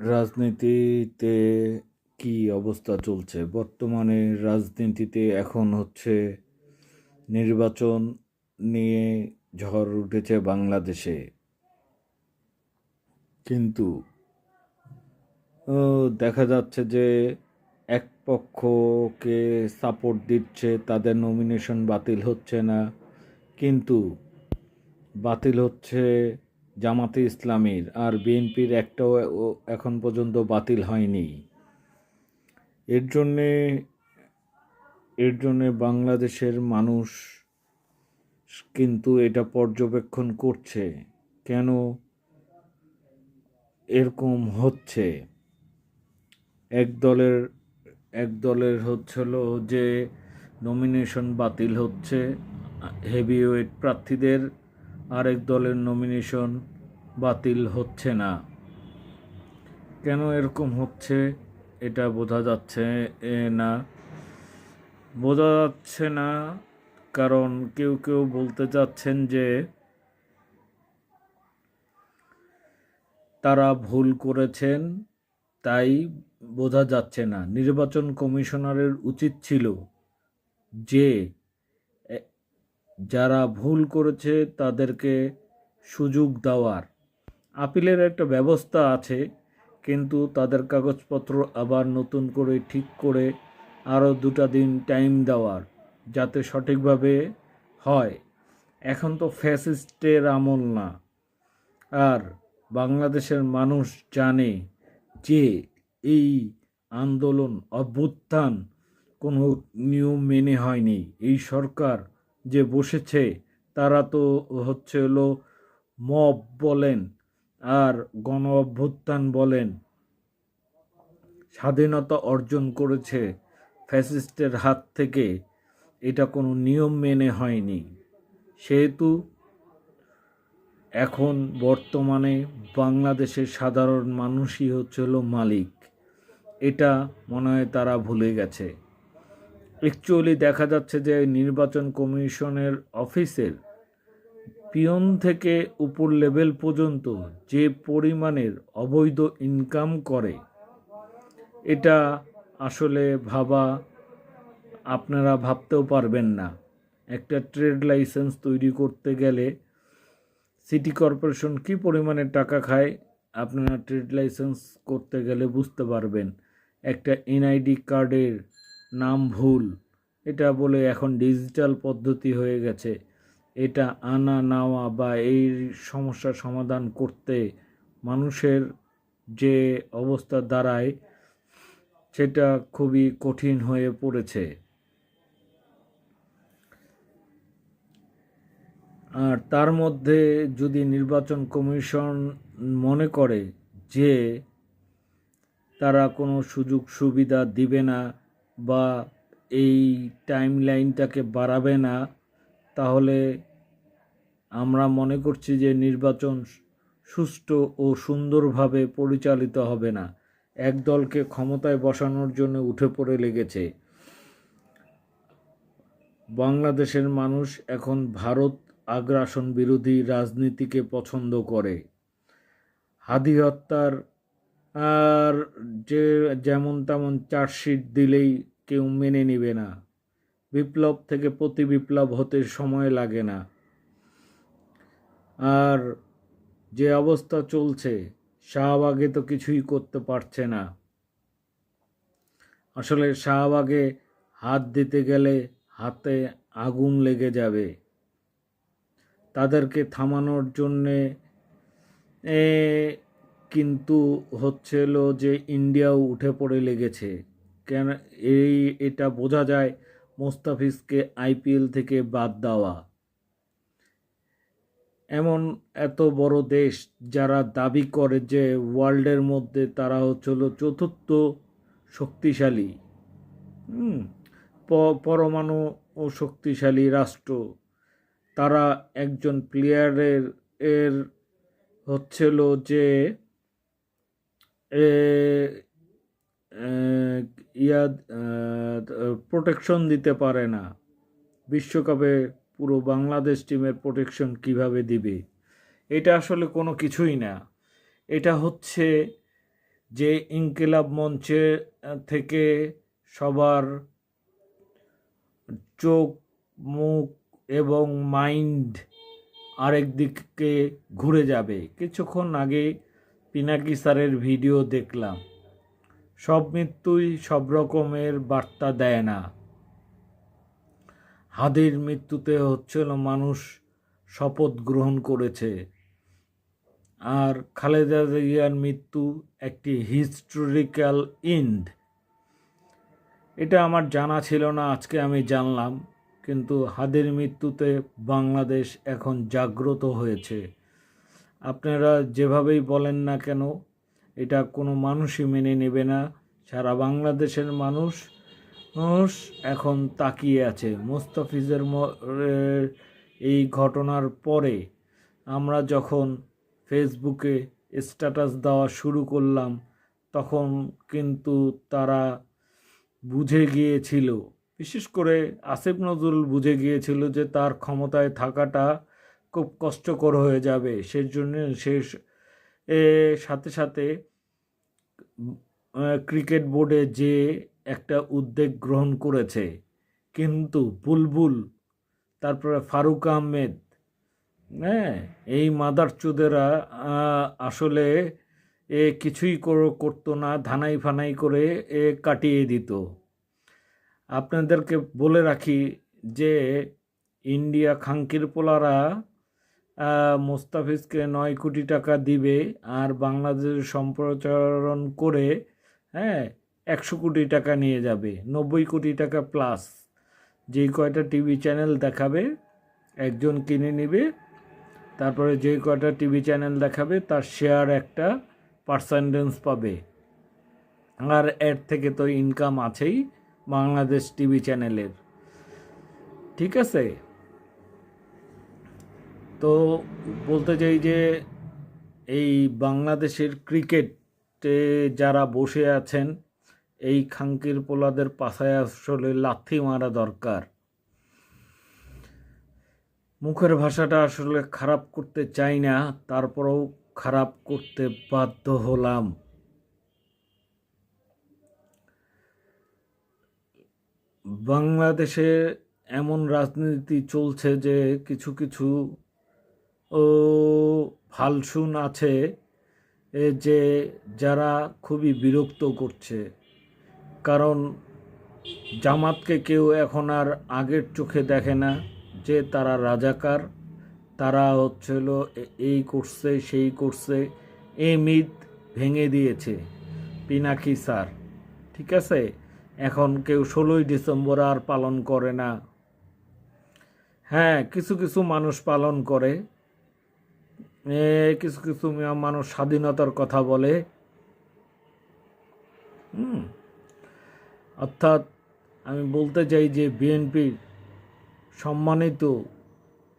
রাজনীতিতে কি অবস্থা চলছে? বর্তমানে রাজনীতিতে এখন হচ্ছে নির্বাচন নিয়ে ঝড় উঠেছে বাংলাদেশে। কিন্তু দেখা যাচ্ছে যে এক পক্ষকে সাপোর্ট দিচ্ছে, তাদের নমিনেশন বাতিল হচ্ছে না। কিন্তু বাতিল হচ্ছে জামাতে ইসলামীর, আর বিএনপির একটাও এখন পর্যন্ত বাতিল হয়নি। এর জন্যে এর জন্যে বাংলাদেশের মানুষ কিন্তু এটা পর্যবেক্ষণ করছে। কেন এরকম হচ্ছে? এক দলের এক দলের হচ্ছিল যে নমিনেশন বাতিল হচ্ছে হেভিওয়েট প্রার্থীদের, আরেক দলের নমিনেশন বাতিল হচ্ছে না। কেন এরকম হচ্ছে, এটা বোঝা যাচ্ছে না। বোঝা যাচ্ছে না, কারণ কেউ কেউ বলতে চাচ্ছেন যে, তারা ভুল করেছেন, তাই বোঝা যাচ্ছে না। নির্বাচন কমিশনারের উচিত ছিল যে যারা ভুল করেছে তাদেরকে সুযোগ দেওয়ার। আপিলের একটা ব্যবস্থা আছে, কিন্তু তাদের কাগজপত্র আবার নতুন করে ঠিক করে আরও দুটা দিন টাইম দেওয়ার, যাতে সঠিকভাবে হয়। এখন তো ফ্যাসিস্টের আমল না। আর বাংলাদেশের মানুষ জানে যে এই আন্দোলন অভ্যুত্থান কোনো নিয়ম মেনে হয়নি। এই সরকার যে বসেছে, তারা তো হচ্ছে হলো মব বলেন আর গণ অভ্যুত্থান বলেন। স্বাধীনতা অর্জন করেছে ফ্যাসিস্টের হাত থেকে। এটা কোনো নিয়ম মেনে হয়নি। সেহেতু এখন বর্তমানে বাংলাদেশের সাধারণ মানুষই হচ্ছে হলো মালিক। এটা মনে হয় তারা ভুলে গেছে। অ্যাকচুয়ালি দেখা যাচ্ছে যে নির্বাচন কমিশনের অফিসের পিয়ন থেকে উপর লেভেল পর্যন্ত যে পরিমাণের অবৈধ ইনকাম করে, এটা আসলে ভাবা, আপনারা ভাবতেও পারবেন না। একটা ট্রেড লাইসেন্স তৈরি করতে গেলে সিটি কর্পোরেশন কি পরিমাণে টাকা খায়, আপনারা ট্রেড লাইসেন্স করতে গেলে বুঝতে পারবেন। একটা এনআইডি কার্ডের নাম ভুল, এটা বলে এখন ডিজিটাল পদ্ধতি হয়ে গেছে। এটা আনা, নেওয়া বা এই সমস্যার সমাধান করতে মানুষের যে অবস্থা দাঁড়ায়, সেটা খুবই কঠিন হয়ে পড়েছে। আর তার মধ্যে যদি নির্বাচন কমিশন মনে করে যে তারা কোনো সুযোগ সুবিধা দিবে না বা এই টাইম লাইনটাকে বাড়াবে না তাহলে আমরা মনে করছি যে নির্বাচন সুষ্ঠু ও সুন্দরভাবে পরিচালিত হবে না। এক দলকে ক্ষমতায় বসানোর জন্য উঠে পড়ে লেগেছে। বাংলাদেশের মানুষ এখন ভারত আগ্রাসন বিরোধী রাজনীতিকে পছন্দ করে। হাদি হত্যার আর যে যেমন তেমন চার্জশিট দিলেই কেউ মেনে নেবে না। বিপ্লব থেকে প্রতি বিপ্লব হতে সময় লাগে না। আর যে অবস্থা চলছে, শাহবাগে তো কিছুই করতে পারছে না। আসলে শাহবাগে হাত দিতে গেলে হাতে আগুন লেগে যাবে। তাদেরকে থামানোর জন্যে কিন্তু হচ্ছিল যে ইন্ডিয়াও উঠে পড়ে লেগেছে। কেন এই, এটা বোঝা যায় মোস্তাফিজকে আইপিএল থেকে বাদ দেওয়া। এমন এত বড় দেশ যারা দাবি করে যে ওয়ার্ল্ডের মধ্যে তারা হচ্ছিল চতুর্থ শক্তিশালী। পরমাণু ও শক্তিশালী রাষ্ট্র। তারা একজন প্লেয়ারের এর হচ্ছিল যে ইয়া প্রোটেকশন দিতে পারে না। বিশ্বকাপে পুরো বাংলাদেশ টিমের প্রোটেকশন কীভাবে দিবে? এটা আসলে কোনো কিছুই না। এটা হচ্ছে যে ইনকিলাব মঞ্চে থেকে সবার চোখ, মুখ এবং মাইন্ড আরেক দিকে ঘুরে যাবে। কিছুক্ষণ আগে পিনাকি স্যারের ভিডিও দেখলাম। সব মৃত্যুই সব রকমের বার্তা দেয় না। হাদির মৃত্যুতে হচ্ছিল মানুষ শপথ গ্রহণ করেছে। আর খালেদা জিয়ার মৃত্যু একটি হিস্টোরিক্যাল ইন্ড। এটা আমার জানা ছিল না, আজকে আমি জানলাম, কিন্তু হাদির মৃত্যুতে বাংলাদেশ এখন জাগ্রত হয়েছে। আপনারা যেভাবেই বলেন না কেন এটা কোনো মানুষই মেনে নেবে না। সারা বাংলাদেশের মানুষ মানুষ এখন তাকিয়ে আছে মোস্তাফিজের এই ঘটনার পরে। আমরা যখন ফেসবুকে স্ট্যাটাস দেওয়া শুরু করলাম, তখন কিন্তু তারা বুঝে গিয়েছিল, বিশেষ করে আসিফ নজরুল বুঝে গিয়েছিল যে তার ক্ষমতায় থাকাটা খুব কষ্টকর হয়ে যাবে। সেজন্য সে সাথে সাথে ক্রিকেট বোর্ডে যে একটা উদ্যোগ গ্রহণ করেছে কিন্তু বুলবুল তারপরে ফারুক আহমেদ হ্যাঁ এই মাদারচুদেরা আহ, আসলে এ কিছুই কর- করতো না ধানাই ফানাই করে এ কাটিয়ে দিত। আপনাদেরকে বলে রাখি যে ইন্ডিয়া খাঙ্কির পোলারা মোস্তাফিজকে নয় কোটি টাকা দিবে আর বাংলাদেশ সম্প্রচারণ করে হ্যাঁ একশো কোটি টাকা নিয়ে যাবে, নব্বই কোটি টাকা প্লাস যেই কয়টা টিভি চ্যানেল দেখাবে, একজন কিনে নিবে, তারপরে যে কয়টা টিভি চ্যানেল দেখাবে, তার শেয়ার একটা পার্সেন্টেজ পাবে। আর এর থেকে তো ইনকাম আছেই বাংলাদেশ টিভি চ্যানেলের ঠিক আছে? তো বলতে চাই যে এই বাংলাদেশের ক্রিকেটে যারা বসে আছেন, এই খাঙ্কির পোলাদের পাশায় আসলে লাথি মারা দরকার। মুখের ভাষাটা আসলে খারাপ করতে চাই না, তারপরেও খারাপ করতে বাধ্য হলাম। বাংলাদেশে এমন রাজনীতি চলছে যে কিছু কিছু ও ফালসুন আছে এ যে যারা খুবই বিরক্ত করছে। কারণ জামাতকে কেউ এখন আর আগের চোখে দেখে না যে তারা রাজাকার তারা হচ্ছিল এ- এই করছে সেই করছে এই মিথ ভেঙে দিয়েছে পিনাকি স্যার ঠিক আছে? এখন কেউ ষোলোই ডিসেম্বর আর পালন করে না। হ্যাঁ কিছু কিছু মানুষ পালন করে। এ, কিছু কিছু মানুষ স্বাধীনতার কথা বলে। অর্থাৎ আমি বলতে চাই যে বিএনপির সম্মানিত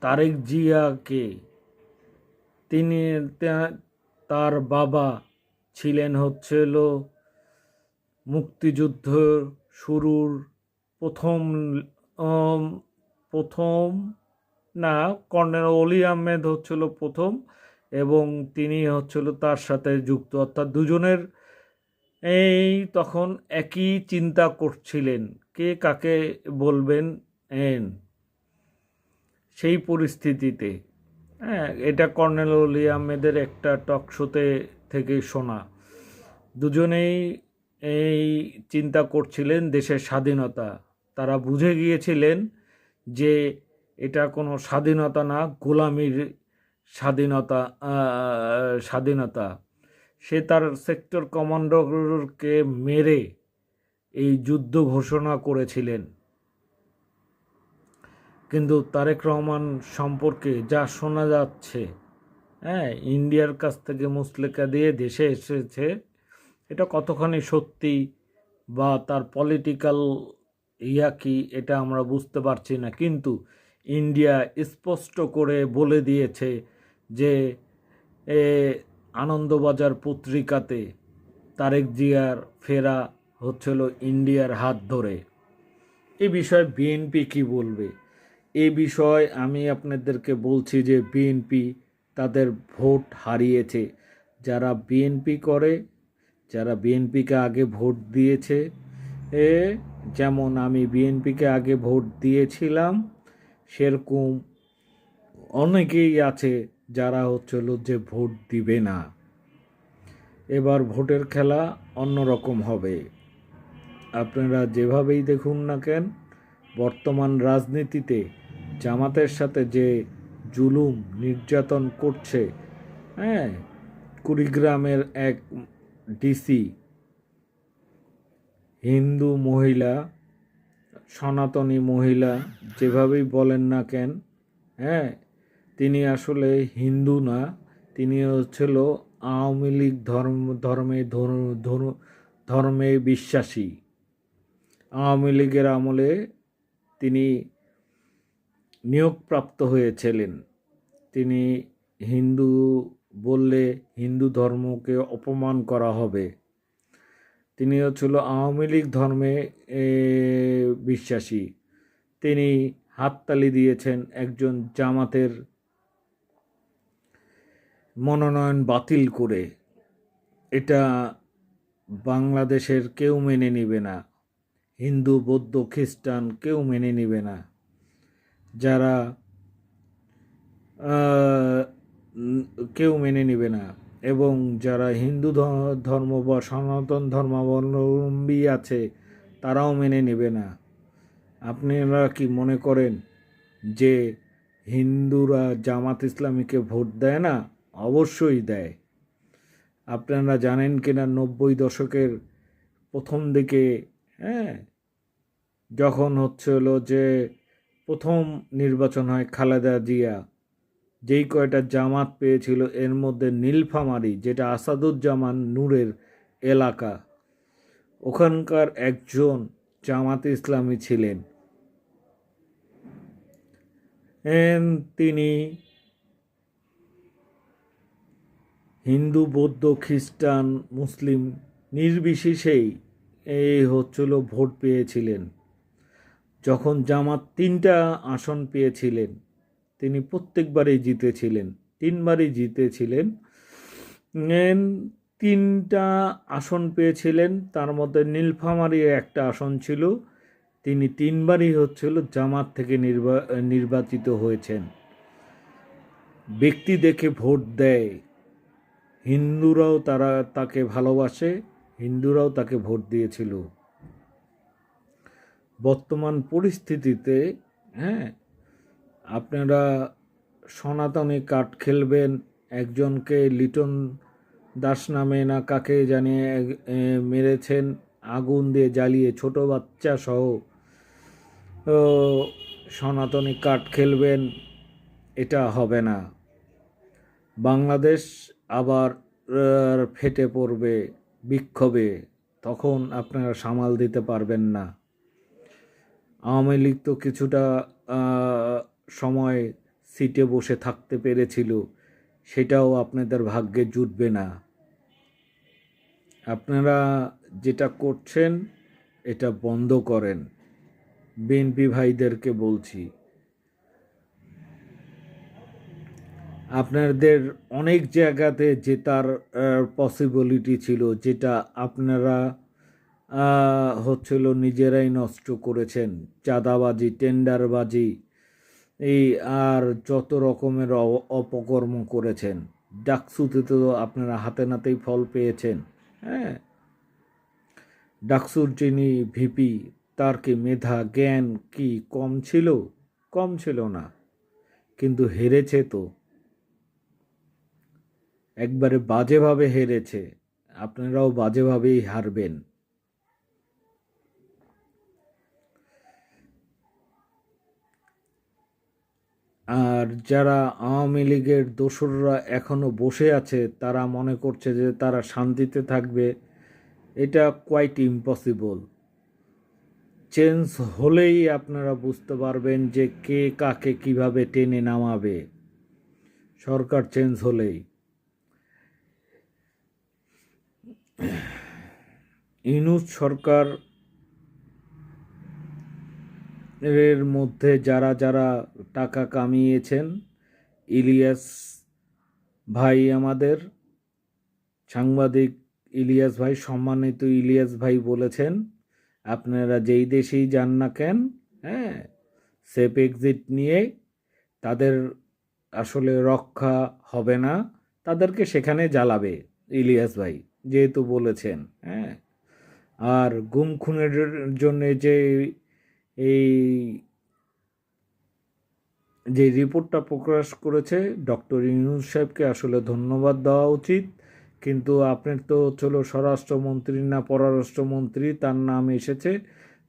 তারেক জিয়াকে, তিনি তার বাবা ছিলেন হচ্ছিল মুক্তিযুদ্ধ শুরুর প্রথম প্রথম না, কর্নেল অলি আহমেদ হচ্ছিল প্রথম এবং তিনি হচ্ছিল তার সাথে যুক্ত। অর্থাৎ দুজনের এই তখন একই চিন্তা করছিলেন। কে কাকে বলবেন? এন। সেই পরিস্থিতিতে। হ্যাঁ এটা কর্নেল অলি আহমেদের একটা টক শোতে থেকে শোনা। দুজনেই এই চিন্তা করছিলেন দেশের স্বাধীনতা। তারা বুঝে গিয়েছিলেন যে এটা কোনো স্বাধীনতা না, গোলামির স্বাধীনতা স্বাধীনতা। সে তার সেক্টর কমান্ডারকে মেরে এই যুদ্ধ ঘোষণা করেছিলেন। কিন্তু তারেক রহমান সম্পর্কে যা শোনা যাচ্ছে হ্যাঁ ইন্ডিয়ার কাছ থেকে মুসলেকা দিয়ে দেশে এসেছে, এটা কতখানি সত্যি বা তার পলিটিক্যাল ইয়া কি, এটা আমরা বুঝতে পারছি না। কিন্তু ইন্ডিয়া স্পষ্ট করে বলে দিয়েছে যে আনন্দবাজার পত্রিকাতে তারেক জিয়ার ফেরা হচ্ছিল ইন্ডিয়ার হাত ধরে। এ বিষয়ে বিএনপি কি বলবে? এ বিষয়ে আমি আপনাদেরকে বলছি যে, বিএনপি তাদের ভোট হারিয়েছে। যারা বিএনপি করে, যারা বিএনপিকে আগে ভোট দিয়েছে, এ যেমন আমি বিএনপিকে আগে ভোট দিয়েছিলাম সেরকম অনেকেই আছে যারা হচ্ছিল যে ভোট দিবে না। এবার ভোটের খেলা অন্যরকম হবে। আপনারা যেভাবেই দেখুন না কেন, বর্তমান রাজনীতিতে জামাতের সাথে যে জুলুম নির্যাতন করছে হ্যাঁ কুড়িগ্রামের এক ডিসি হিন্দু মহিলা সনাতনী মহিলা যেভাবেই বলেন না কেন হ্যাঁ তিনি আসলে হিন্দু না, তিনি হচ্ছিল আওয়ামী লীগ ধর্ম, ধর্মে ধর্মে বিশ্বাসী। আওয়ামী লীগের আমলে তিনি নিয়োগপ্রাপ্ত হয়েছিলেন। তিনি হিন্দু বললে হিন্দু ধর্মকে অপমান করা হবে। তিনি হচ্ছিল আওয়ামী লীগ ধর্মে বিশ্বাসী। তিনি হাততালি দিয়েছেন একজন জামাতের মনোনয়ন বাতিল করে। এটা বাংলাদেশের কেউ মেনে নেবে না। হিন্দু, বৌদ্ধ, খ্রিস্টান কেউ মেনে নেবে না। যারা কেউ মেনে নেবে না। এবং যারা হিন্দু ধর্ম বা সনাতন ধর্মাবলম্বী আছে, তারাও মেনে নেবে না। আপনারা কি মনে করেন যে হিন্দুরা জামাত ইসলামীকে ভোট দেয় না? অবশ্যই দেয়। আপনারা জানেন কিনা নব্বই দশকের প্রথম দিকে হ্যাঁ যখন হচ্ছে হলো যে প্রথম নির্বাচন হয় খালেদা জিয়া যেই কয়টা জামাত পেয়েছিল, এর মধ্যে নীলফামারী, যেটা আসাদুজ্জামান নূরের এলাকা। ওখানকার একজন জামাত ইসলামী ছিলেন। তিনি হিন্দু, বৌদ্ধ, খ্রিস্টান, মুসলিম নির্বিশেষেই এই হচ্ছিল ভোট পেয়েছিলেন। যখন জামাত তিনটা আসন পেয়েছিলেন তিনি প্রত্যেকবারই জিতেছিলেন, তিনবারই জিতেছিলেন। তিনটা আসন পেয়েছিলেন, তার মধ্যে নীলফামারীর একটা আসন ছিল। তিনি তিনবারই হচ্ছিল জামাত থেকে নির্বা, নির্বাচিত হয়েছেন। ব্যক্তি দেখে ভোট দেয়। হিন্দুরাও তারা, তাকে ভালোবাসে, হিন্দুরাও তাকে ভোট দিয়েছিল। বর্তমান পরিস্থিতিতে হ্যাঁ আপনারা সনাতনী কাঠ খেলবেন, একজনকে লিটন দাস নামে না কাকে জানিয়ে মেরেছেন, আগুন দিয়ে জ্বালিয়ে ছোট বাচ্চা সহ। সনাতনী কাঠ খেলবেন, এটা হবে না। বাংলাদেশ আবার ফেটে পড়বে, বিক্ষোভে, তখন আপনারা সামাল দিতে পারবেন না। আওয়ামী লীগ তো কিছুটা সময় সিটে বসে থাকতে পেরেছিল, সেটাও আপনাদের ভাগ্যে জুটবে না। আপনারা যেটা করছেন, এটা বন্ধ করেন বিএনপি ভাইদেরকে বলছি। আপনাদের অনেক জায়গাতে জেতার পসিবিলিটি ছিল, যেটা আপনারা হচ্ছিল নিজেরাই নষ্ট করেছেন, চাঁদাবাজি, টেন্ডারবাজি এই আর যত রকমের অপকর্ম করেছেন, ডাকসুতে তো আপনারা হাতে নাতেই ফল পেয়েছেন হ্যাঁ? ডাকসুর যিনি ভিপি, তার কি মেধা, জ্ঞান কি কম ছিল? কম ছিল না, কিন্তু হেরেছে তো। একবারে বাজেভাবে হেরেছে, আপনারাও বাজেভাবেই হারবেন। আর যারা আওয়ামী লীগের দোসররা এখনও বসে আছে, তারা মনে করছে যে তারা শান্তিতে থাকবে। এটা কোয়াইট ইম্পসিবল চেঞ্জ হলেই আপনারা বুঝতে পারবেন যে কে কাকে কীভাবে টেনে নামাবে। সরকার চেঞ্জ হলেই। ইনুস সরকার এর মধ্যে যারা যারা টাকা কামিয়েছেন, ইলিয়াস ভাই আমাদের, সাংবাদিক ইলিয়াস ভাই, সম্মানিত ইলিয়াস ভাই বলেছেন, আপনারা যেই দেশেই যান না কেন হ্যাঁ সেফ এক্সিট নিয়ে তাদের আসলে রক্ষা হবে না, তাদেরকে সেখানে জ্বালাবে ইলিয়াস ভাই, যেহেতু বলেছেন হ্যাঁ। আর গুম খুনের জন্যে যে এই যে রিপোর্টটা প্রকাশ করেছে, ডক্টর ইউনুস সাহেবকে আসলে ধন্যবাদ দেওয়া উচিত। কিন্তু আপনার তো হচ্ছিল স্বরাষ্ট্রমন্ত্রী না পররাষ্ট্রমন্ত্রী, তার নাম এসেছে,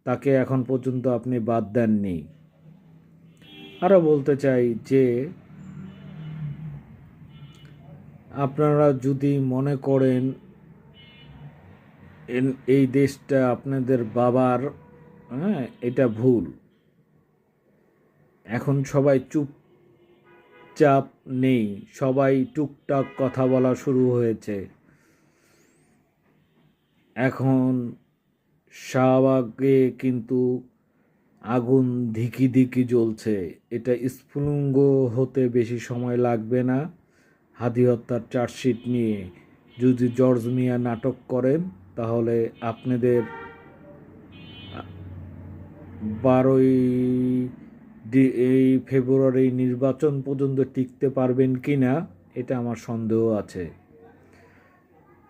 তাকে এখন পর্যন্ত আপনি বাদ দেননি। আরও বলতে চাই যে, আপনারা যদি মনে করেন এই দেশটা আপনাদের বাবার হ্যাঁ এটা ভুল। এখন সবাই চুপচাপ নেই। সবাই টুকটাক কথা বলা শুরু হয়েছে। এখন শাহবাগে কিন্তু আগুন ধিকি ধিকি জ্বলছে। এটা স্ফুলিঙ্গ হতে বেশি সময় লাগবে না। হাদি হত্যার চার্জশিট নিয়ে যদি জর্জ মিয়া নাটক করেন, তাহলে আপনাদের বারোই এই ফেব্রুয়ারি নির্বাচন পর্যন্ত টিকতে পারবেন কি না, এটা আমার সন্দেহ আছে।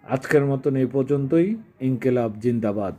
আজকের মতন এ পর্যন্তই। ইনকেলাব জিন্দাবাদ।